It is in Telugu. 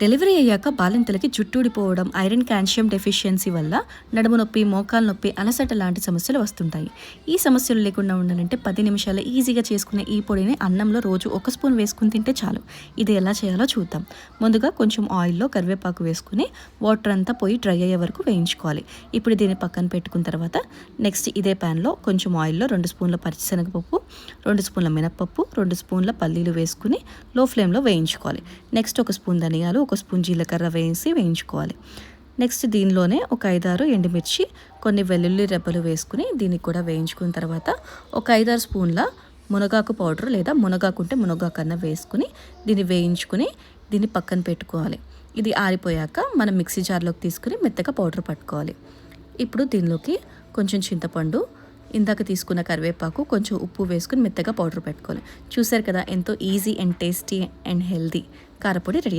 డెలివరీ అయ్యాక బాలింతలకి జుట్టుడిపోవడం ఐరన్ కాల్షియం డెఫిషియన్సీ వల్ల నడుము నొప్పి మోకాలు నొప్పి అలసట లాంటి సమస్యలు వస్తుంటాయి. ఈ సమస్యలు లేకుండా ఉండాలంటే పది నిమిషాలు ఈజీగా చేసుకునే ఈ పొడిని అన్నంలో రోజు ఒక స్పూన్ వేసుకుని తింటే చాలు. ఇది ఎలా చేయాలో చూద్దాం. ముందుగా కొంచెం ఆయిల్లో కరివేపాకు వేసుకుని వాటర్ అంతా పోయి డ్రై అయ్యే వరకు వేయించుకోవాలి. ఇప్పుడు దీన్ని పక్కన పెట్టుకున్న తర్వాత నెక్స్ట్ ఇదే ప్యాన్లో కొంచెం ఆయిల్లో రెండు స్పూన్ల పచ్చిశనగపప్పు రెండు స్పూన్ల మినప్పప్పు రెండు స్పూన్ల పల్లీలు వేసుకుని లో ఫ్లేమ్లో వేయించుకోవాలి. నెక్స్ట్ ఒక స్పూన్ ధనియాలు ఒక స్పూన్ జీలకర్ర వేసి వేయించుకోవాలి. నెక్స్ట్ దీనిలోనే ఒక ఐదారు ఎండుమిర్చి కొన్ని వెల్లుల్లి రెబ్బలు వేసుకుని దీనికి కూడా వేయించుకున్న తర్వాత ఒక ఐదారు స్పూన్ల మునగాకు పౌడర్ లేదా మునగాకు ఉంటే మునగాకు వేసుకుని దీన్ని వేయించుకుని దీన్ని పక్కన పెట్టుకోవాలి. ఇది ఆరిపోయాక మనం మిక్సీ జార్లోకి తీసుకుని మెత్తగా పౌడర్ పట్టుకోవాలి. ఇప్పుడు దీనిలోకి కొంచెం చింతపండు ఇందాక తీసుకున్న కరివేపాకు కొంచెం ఉప్పు వేసుకుని మెత్తగా పౌడర్ పెట్టుకోవాలి. చూసారు కదా ఎంతో easy and tasty and healthy కారపొడి రెడీ